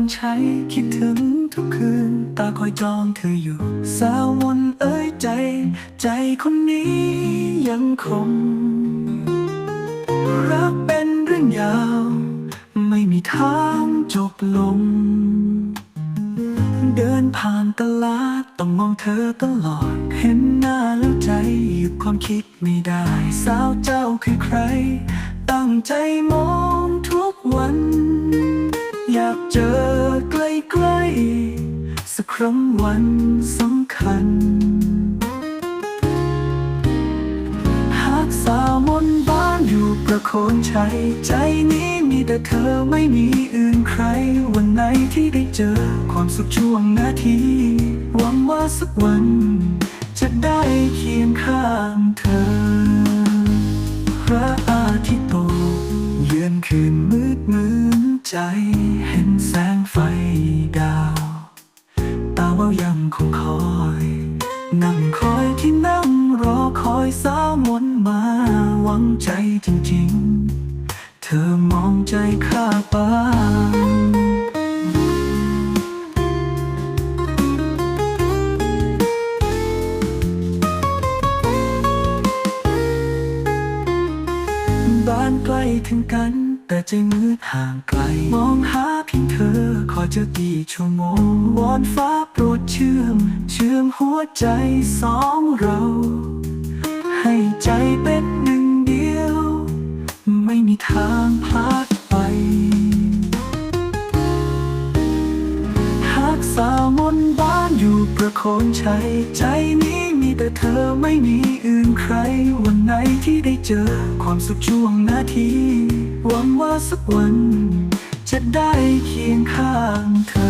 รใช้คิดถึงทุกคืน ตาคอยจองเธออยู่ สาวมนเอ้ยใจ ใจคนนี้ยังคง รักเป็นเรื่องยาว ไม่มีทางจบลง เดินผ่านตลาดต้องมองเธอตลอด เห็นหน้าแล้วใจหยุดความคิดไม่ได้ สาวเจ้าคือใคร ตั้งใจมองทุกวัน อยากเจอใกล้ๆสักครั้งวันสำคัญ หากสาวมนต์บ้านอยู่ประโคนชัยใจนี้มีแต่เธอไม่มีอื่นใคร วันไหนที่ได้เจอความสุขช่วงนาที หวังว่าสักวัน จะได้เคียงข้างเธอ พระอาทิตย์ตกเยือนคืนมืดมืนใจ นแสงไฟดาว ตาว่ายังคงคอย นั่งคอยที่นั่งรอคอยสาวมนมาหวังใจจริงๆ เธอมองใจข้าปานบ้านใกล้ถึงกัน แต่ใจมืดห่างไกล มองหา เพียงเธอคอเจอกี่ชั่วโมงวอนฟ้าโปรดเชื่อม เชื่อมหัวใจสองเรา ให้ใจเป็นหนึ่งเดียว ไม่มีทางพลาดไป หากสาวมนบ้านอยู่ประโคนชัยใจนี้มีแต่เธอไม่มีอื่นใคร วันไหนที่ได้เจอความสุขช่วงนาที หวังว่าสักวัน จะได้เคียงข้างเธอ